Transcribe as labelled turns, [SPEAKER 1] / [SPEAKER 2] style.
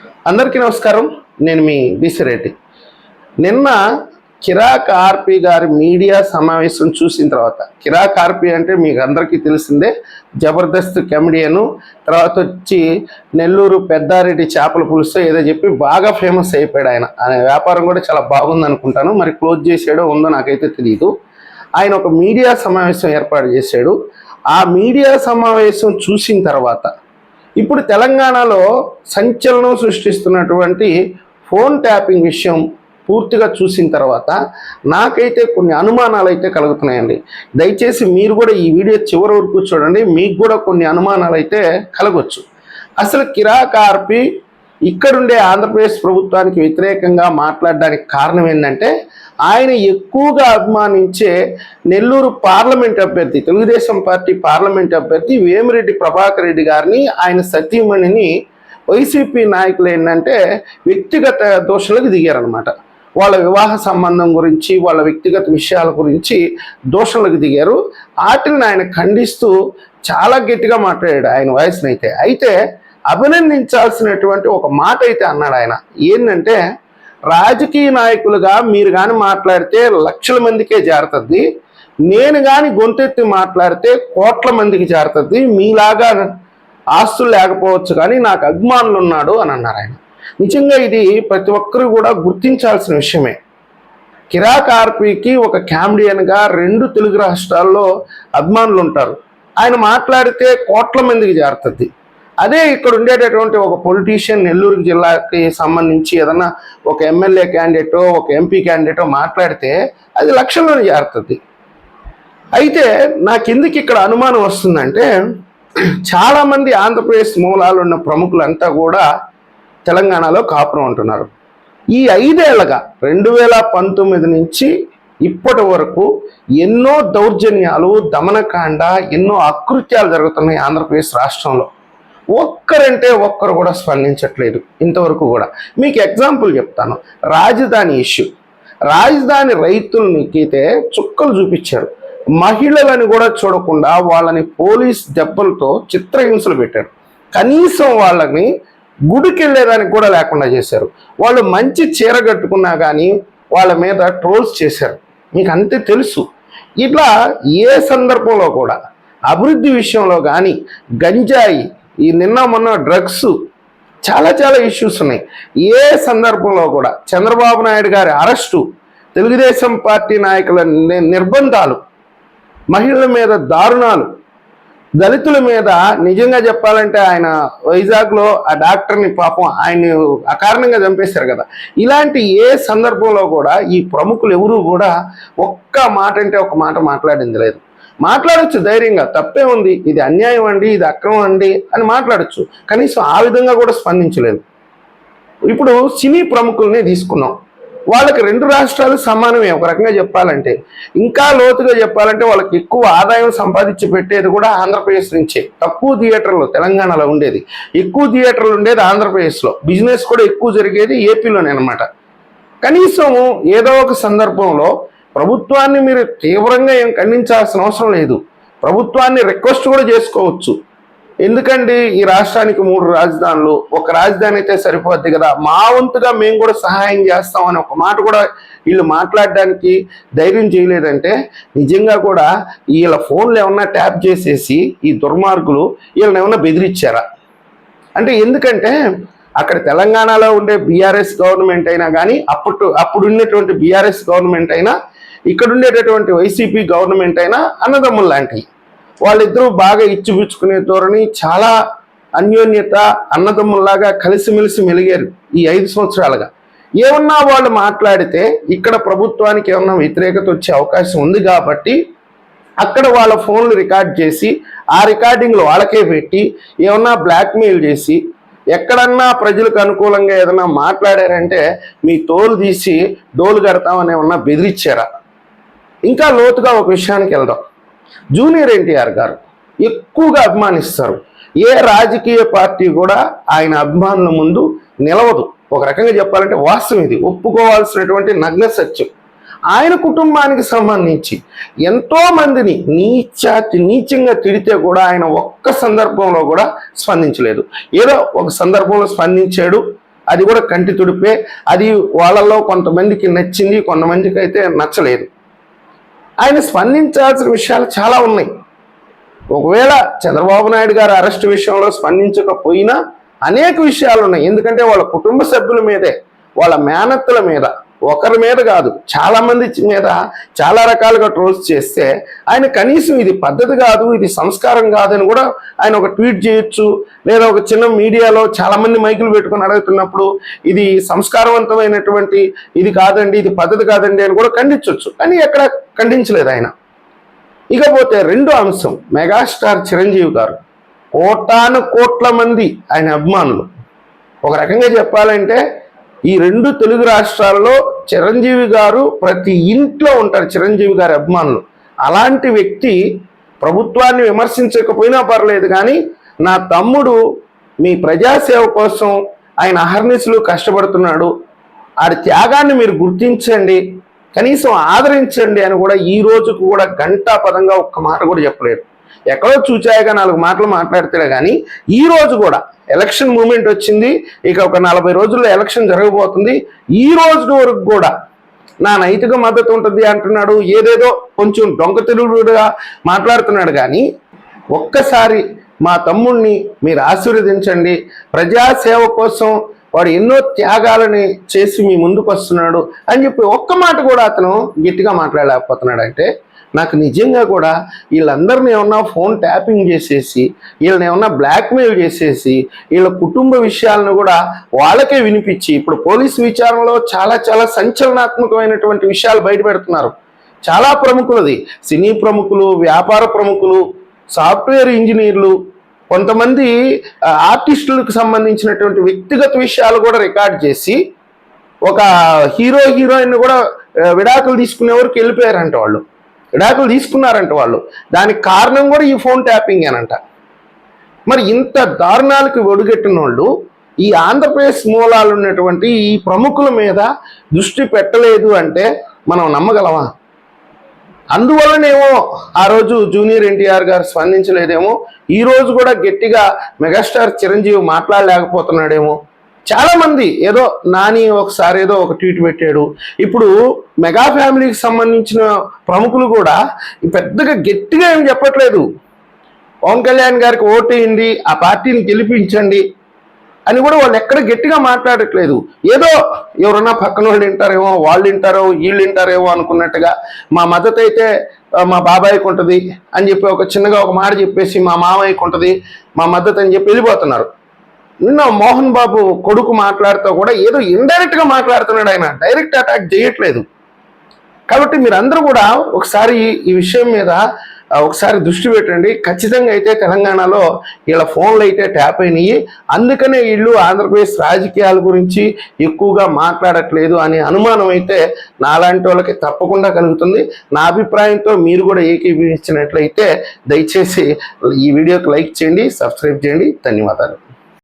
[SPEAKER 1] అందరికీ నమస్కారం. నేను మీ బిసిరెడ్డి నిన్న కిరాక్ ఆర్పి గారి మీడియా సమావేశం చూసిన తర్వాత కిరాక్ ఆర్పి అంటే మీకు అందరికీ తెలిసిందే జబర్దస్త్ కమెడియను తర్వాత వచ్చి నెల్లూరు పెద్దారెడ్డి చేపల పులుసు ఏదో చెప్పి బాగా ఫేమస్ అయిపోయాడు ఆయన. ఆయన వ్యాపారం కూడా చాలా బాగుంది అనుకుంటాను మరి క్లోజ్ చేసాడో ఉందో నాకైతే తెలియదు ఆయన ఒక మీడియా సమావేశం ఏర్పాటు చేశాడు. ఆ మీడియా సమావేశం చూసిన తర్వాత ఇప్పుడు తెలంగాణలో సంచలనం సృష్టిస్తున్నటువంటి ఫోన్ ట్యాపింగ్ విషయం పూర్తిగా చూసిన తర్వాత నాకైతే కొన్ని అనుమానాలు అయితే కలుగుతున్నాయండి. దయచేసి మీరు కూడా ఈ వీడియో చివరి వరకు చూడండి మీకు కూడా కొన్ని అనుమానాలు అయితే కలగొచ్చు. అసలు కిరాక్ ఇక్కడుండే ఆంధ్రప్రదేశ్ ప్రభుత్వానికి వ్యతిరేకంగా మాట్లాడడానికి కారణం ఏంటంటే ఆయన ఎక్కువగా అభిమానించే నెల్లూరు పార్లమెంట్ అభ్యర్థి తెలుగుదేశం పార్టీ పార్లమెంట్ అభ్యర్థి వేమిరెడ్డి ప్రభాకర్ రెడ్డి గారిని ఆయన సతీమణిని వైసీపీ నాయకులు ఏంటంటే వ్యక్తిగత దోషులకు దిగారనమాట వాళ్ళ వివాహ సంబంధం గురించి వాళ్ళ వ్యక్తిగత విషయాల గురించి దోషంలోకి దిగారు. వాటిని ఆయన ఖండిస్తూ చాలా గట్టిగా మాట్లాడాడు ఆయన వయసునైతే అయితే అభినందించాల్సినటువంటి ఒక మాట అయితే అన్నాడు ఆయన. ఏంటంటే రాజకీయ నాయకులుగా మీరు కానీ మాట్లాడితే లక్షల మందికే జారుతుంది. నేను కానీ గొంతెత్తి మాట్లాడితే కోట్ల మందికి జారుతుంది. మీలాగా ఆస్తులు లేకపోవచ్చు కానీ నాకు అభిమానులు ఉన్నాడు అని అన్నారు ఆయన. నిజంగా ఇది ప్రతి ఒక్కరు కూడా గుర్తించాల్సిన విషయమే. కిరాక్ ఆర్పీకి ఒక క్యామ్డియన్గా రెండు తెలుగు రాష్ట్రాల్లో అభిమానులు ఉంటారు ఆయన మాట్లాడితే కోట్ల మందికి జారుతుంది. అదే ఇక్కడ ఉండేటటువంటి ఒక పొలిటీషియన్ నెల్లూరు జిల్లాకి సంబంధించి ఏదన్నా ఒక ఎమ్మెల్యే క్యాండిడేటో ఒక ఎంపీ క్యాండిడేటో మాట్లాడితే అది లక్షల్లోనే జారుతుంది. అయితే నాకు ఎందుకు ఇక్కడ అనుమానం వస్తుందంటే చాలామంది ఆంధ్రప్రదేశ్ మూలాలు ఉన్న ప్రముఖులంతా కూడా తెలంగాణలో కాపురం ఉంటున్నారు ఈ ఐదేళ్ళగా రెండు వేల పంతొమ్మిది నుంచి ఇప్పటి వరకు ఎన్నో దౌర్జన్యాలు దమనకాండ ఎన్నో అకృత్యాలు జరుగుతున్నాయి ఆంధ్రప్రదేశ్ రాష్ట్రంలో. ఒక్కరంటే ఒక్కరు కూడా స్పందించట్లేదు ఇంతవరకు కూడా. మీకు ఎగ్జాంపుల్ చెప్తాను. రాజధాని ఇష్యూ. రాజధాని రైతులనికైతే చుక్కలు చూపించారు. మహిళలని కూడా చూడకుండా వాళ్ళని పోలీస్ దెబ్బలతో చిత్రహింసలు పెట్టారు. కనీసం వాళ్ళని గుడికి వెళ్ళేదానికి కూడా లేకుండా చేశారు. వాళ్ళు మంచి చీర కట్టుకున్నా కానీ వాళ్ళ మీద ట్రోల్స్ చేశారు. మీకు అంతే తెలుసు. ఇట్లా ఏ సందర్భంలో కూడా అభివృద్ధి విషయంలో కానీ గంజాయి ఈ నిన్న మొన్న డ్రగ్స్ చాలా చాలా ఇష్యూస్ ఉన్నాయి. ఏ సందర్భంలో కూడా చంద్రబాబు నాయుడు గారి అరెస్టు తెలుగుదేశం పార్టీ నాయకుల ని- నిర్బంధాలు మహిళల మీద దారుణాలు దళితుల మీద నిజంగా చెప్పాలంటే ఆయన వైజాగ్లో ఆ డాక్టర్ని పాపం ఆయన్ని అకారణంగా చంపేశారు కదా. ఇలాంటి ఏ సందర్భంలో కూడా ఈ ప్రముఖులు ఎవరూ కూడా ఒక్క మాట అంటే ఒక మాట మాట్లాడింది లేదు. మాట్లాడచ్చు ధైర్యంగా తప్పే ఉంది ఇది అన్యాయం అండి ఇది అక్రమం అండి అని మాట్లాడచ్చు. కనీసం ఆ విధంగా కూడా స్పందించలేదు. ఇప్పుడు సినీ ప్రముఖుల్ని తీసుకున్నాం. వాళ్ళకి రెండు రాష్ట్రాలు సమానమే ఒక రకంగా చెప్పాలంటే. ఇంకా లోతుగా చెప్పాలంటే వాళ్ళకి ఎక్కువ ఆదాయం సంపాదించి పెట్టేది కూడా ఆంధ్రప్రదేశ్ నుంచే. తక్కువ థియేటర్లు తెలంగాణలో ఉండేది. ఎక్కువ థియేటర్లు ఉండేది ఆంధ్రప్రదేశ్లో. బిజినెస్ కూడా ఎక్కువ జరిగేది ఏపీలోనే అనమాట కనీసం ఏదో ఒక సందర్భంలో ప్రభుత్వాన్ని మీరు తీవ్రంగా ఏం ఖండించాల్సిన అవసరం లేదు. ప్రభుత్వాన్ని రిక్వెస్ట్ కూడా చేసుకోవచ్చు. ఎందుకండి ఈ రాష్ట్రానికి మూడు రాజధానులు? ఒక రాజధాని అయితే సరిపోద్ది కదా? మా వంతుగా మేము కూడా సహాయం చేస్తాం అని ఒక మాట కూడా వీళ్ళు మాట్లాడడానికి ధైర్యం చేయలేదంటే నిజంగా కూడా వీళ్ళ ఫోన్లు ఏమన్నా ట్యాప్ చేసేసి ఈ దుర్మార్గులు వీళ్ళని ఏమన్నా బెదిరించారా అంటే ఎందుకంటే అక్కడ తెలంగాణలో ఉండే బీఆర్ఎస్ గవర్నమెంట్ అయినా కానీ అప్పుడు అప్పుడు ఉన్నటువంటి బీఆర్ఎస్ గవర్నమెంట్ అయినా ఇక్కడ ఉండేటటువంటి వైసీపీ గవర్నమెంట్ అయినా అన్నదమ్ములు లాంటివి. వాళ్ళిద్దరూ బాగా ఇచ్చిపుచ్చుకునే ధోరణి చాలా అన్యోన్యత అన్నదమ్ముల్లాగా కలిసిమెలిసి మెలిగారు ఈ ఐదు సంవత్సరాలుగా. ఏమన్నా వాళ్ళు మాట్లాడితే ఇక్కడ ప్రభుత్వానికి ఏమన్నా వ్యతిరేకత వచ్చే అవకాశం ఉంది కాబట్టి అక్కడ వాళ్ళ ఫోన్లు రికార్డ్ చేసి ఆ రికార్డింగ్లు వాళ్ళకే పెట్టి ఏమన్నా బ్లాక్మెయిల్ చేసి ఎక్కడన్నా ప్రజలకు అనుకూలంగా ఏదన్నా మాట్లాడారంటే మీ తోలు తీసి డోలు కడతామని ఏమన్నా బెదిరిచ్చారా ఇంకా లోతుగా ఒక విషయానికి వెళ్దాం. జూనియర్ ఎన్టీఆర్ గారు ఎక్కువగా అభిమానిస్తారు. ఏ రాజకీయ పార్టీ కూడా ఆయన అభిమానుల ముందు నిలవదు. ఒక రకంగా చెప్పాలంటే వాస్తవం ఇది. ఒప్పుకోవాల్సినటువంటి నగ్న సత్యం. ఆయన కుటుంబానికి సంబంధించి ఎంతో మందిని నీచాతి నీచంగా తిడితే కూడా ఆయన ఒక్క సందర్భంలో కూడా స్పందించలేదు. ఏదో ఒక సందర్భంలో స్పందించాడు. అది కూడా కంటి తుడిపే. అది వాళ్ళలో కొంతమందికి నచ్చింది కొంతమందికి అయితే నచ్చలేదు. ఆయన స్పందించాల్సిన విషయాలు చాలా ఉన్నాయి. ఒకవేళ చంద్రబాబు నాయుడు గారు అరెస్ట్ విషయంలో స్పందించకపోయినా అనేక విషయాలు ఉన్నాయి. ఎందుకంటే వాళ్ళ కుటుంబ సభ్యుల మీదే వాళ్ళ మేనత్తుల మీద ఒకరి మీద కాదు చాలామంది మీద చాలా రకాలుగా ట్రోల్స్ చేస్తే ఆయన కనీసం ఇది పద్ధతి కాదు ఇది సంస్కారం కాదని కూడా ఆయన ఒక ట్వీట్ చేయొచ్చు. లేదా ఒక చిన్న మీడియాలో చాలామంది మైకులు పెట్టుకొని అడుగుతున్నప్పుడు ఇది సంస్కారవంతమైనటువంటి ఇది కాదండి ఇది పద్ధతి కాదండి అని కూడా ఖండించవచ్చు కానీ ఎక్కడ ఖండించలేదు ఆయన. ఇకపోతే రెండో అంశం మెగాస్టార్ చిరంజీవి గారు కోటాను కోట్ల మంది ఆయన అభిమానులు. ఒక రకంగా చెప్పాలంటే ఈ రెండు తెలుగు రాష్ట్రాల్లో చిరంజీవి గారు ప్రతి ఇంట్లో ఉంటారు చిరంజీవి గారి అభిమానులు. అలాంటి వ్యక్తి ప్రభుత్వాన్ని విమర్శించకపోయినా పర్లేదు కానీ నా తమ్ముడు మీ ప్రజాసేవ కోసం ఆయన అహర్నిశలు కష్టపడుతున్నాడు. ఆడి త్యాగాన్ని మీరు గుర్తించండి కనీసం ఆదరించండి అని కూడా ఈ రోజుకు కూడా గంటా పదంగా ఒక్క మాట కూడా చెప్పలేదు. ఎక్కడో చూచాయగా నాలుగు మాటలు మాట్లాడతాడు కానీ ఈ రోజు కూడా ఎలక్షన్ మూమెంట్ వచ్చింది. ఇక ఒక నలభై రోజుల్లో ఎలక్షన్ జరగబోతుంది. ఈ రోజు వరకు కూడా నా నైతిక మద్దతు ఉంటుంది అంటున్నాడు. ఏదేదో కొంచెం డొంక తిరుగుడుగా మాట్లాడుతున్నాడు కానీ ఒక్కసారి మా తమ్ముణ్ణి మీరు ఆశీర్వదించండి. ప్రజాసేవ కోసం వాడు ఎన్నో త్యాగాలని చేసి మీ ముందుకు వస్తున్నాడు అని చెప్పి ఒక్క మాట కూడా అతను గట్టిగా మాట్లాడలేకపోతున్నాడు. అంటే నాకు నిజంగా కూడా వీళ్ళందరిని ఏమన్నా ఫోన్ ట్యాపింగ్ చేసేసి వీళ్ళని ఏమన్నా బ్లాక్మెయిల్ చేసేసి వీళ్ళ కుటుంబ విషయాలను కూడా వాళ్ళకే వినిపించి ఇప్పుడు పోలీసు విచారణలో చాలా చాలా సంచలనాత్మకమైనటువంటి విషయాలు బయటపెడుతున్నారు చాలా ప్రముఖులది. సినీ ప్రముఖులు వ్యాపార ప్రముఖులు సాఫ్ట్వేర్ ఇంజనీర్లు కొంతమంది ఆర్టిస్టులకు సంబంధించినటువంటి వ్యక్తిగత విషయాలు కూడా రికార్డ్ చేసి ఒక హీరో హీరోయిన్ కూడా విడాకులు తీసుకునే వరకు వెళ్ళిపోయారంట వాళ్ళు. విడాకులు తీసుకున్నారంట వాళ్ళు. దానికి కారణం కూడా ఈ ఫోన్ ట్యాపింగ్ అనంట మరి ఇంత దారుణాలకు ఒడిగట్టిన వాళ్ళు ఈ ఆంధ్రప్రదేశ్ మూలాలు ఉన్నటువంటి ఈ ప్రముఖుల మీద దృష్టి పెట్టలేదు అంటే మనం నమ్మగలమా? అందువల్లనేమో ఆ రోజు జూనియర్ ఎన్టీఆర్ గారు స్పందించలేదేమో ఈ రోజు కూడా గట్టిగా మెగాస్టార్ చిరంజీవి మాట్లాడలేకపోతున్నాడేమో చాలా మంది ఏదో నాని ఒకసారి ఏదో ఒక ట్వీట్ పెట్టాడు. ఇప్పుడు మెగా ఫ్యామిలీకి సంబంధించిన ప్రముఖులు కూడా పెద్దగా గట్టిగా ఏం చెప్పట్లేదు. పవన్ కళ్యాణ్ గారికి ఓటేయండి ఆ పార్టీని గెలిపించండి అని కూడా వాళ్ళు ఎక్కడ గట్టిగా మాట్లాడట్లేదు. ఏదో ఎవరన్నా పక్కన వాళ్ళు వింటారేమో వాళ్ళు వింటారో వీళ్ళు వింటారేమో అనుకున్నట్టుగా మా మద్దతు అయితే మా బాబాయ్కి ఉంటుంది అని చెప్పి ఒక చిన్నగా ఒక మాట చెప్పేసి మా మామయ్యకు ఉంటుంది మా మద్దతు అని చెప్పి వెళ్ళిపోతున్నారు. నిన్న మోహన్ బాబు కొడుకు మాట్లాడుతూ కూడా ఏదో ఇండైరెక్ట్గా మాట్లాడుతున్నాడు ఆయన. డైరెక్ట్ అటాక్ చేయట్లేదు. కాబట్టి మీరందరూ కూడా ఒకసారి ఈ విషయం మీద ఒకసారి దృష్టి పెట్టండి. ఖచ్చితంగా అయితే తెలంగాణలో వీళ్ళ ఫోన్లు అయితే ట్యాప్ అయినాయి. అందుకనే వీళ్ళు ఆంధ్రప్రదేశ్ రాజకీయాల గురించి ఎక్కువగా మాట్లాడట్లేదు అనే అనుమానం అయితే నాలాంటి వాళ్ళకి తప్పకుండా కలుగుతుంది. నా అభిప్రాయంతో మీరు కూడా ఏకీభవించినట్లయితే దయచేసి ఈ వీడియోకి లైక్ చేయండి సబ్స్క్రైబ్ చేయండి. ధన్యవాదాలు.